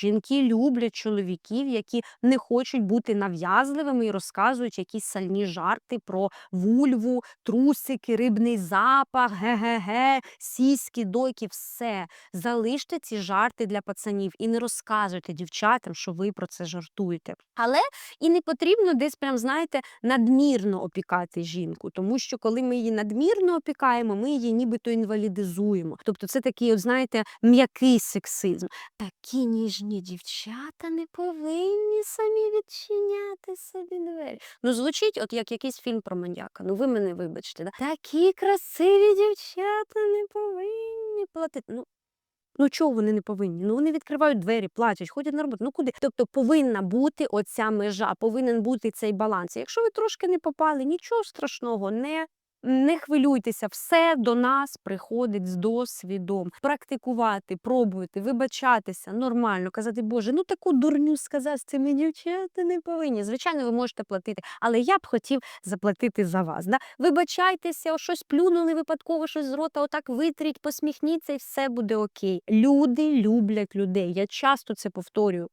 Жінки люблять чоловіків, які не хочуть бути нав'язливими і розказують якісь сальні жарти про вульву, трусики, рибний запах, ге-ге-ге, сіськи, дойки, все. Залиште ці жарти для пацанів і не розказуйте дівчатам, що ви про це жартуєте. Але і не потрібно десь прям, знаєте, надмірно опікати жінку, тому що коли ми її надмірно опікаємо, ми її нібито інвалідизуємо. Тобто це такий, от знаєте, м'який сексизм. Такі ніжні дівчата не повинні самі відчиняти собі двері. Ну, звучить, от як якийсь фільм про маньяка. Ну, ви мене вибачте. Да? Такі красиві дівчата не повинні платити. Ну, Ну чого вони не повинні? Ну вони відкривають двері, платять, ходять на роботу. Ну куди? Тобто повинна бути оця межа, повинен бути цей баланс. Якщо ви трошки не попали, нічого страшного, не, не хвилюйтеся, все до нас приходить з досвідом. Практикувати, пробувати, вибачатися нормально, казати, Боже, ну таку дурню сказати з цими дівчата не повинні. Звичайно, ви можете платити, але я б хотів заплатити за вас. Да? Вибачайтеся, щось плюнули випадково, щось з рота, отак витріть, посміхніться, і все буде окей. Люди люблять людей. Я часто це повторюю.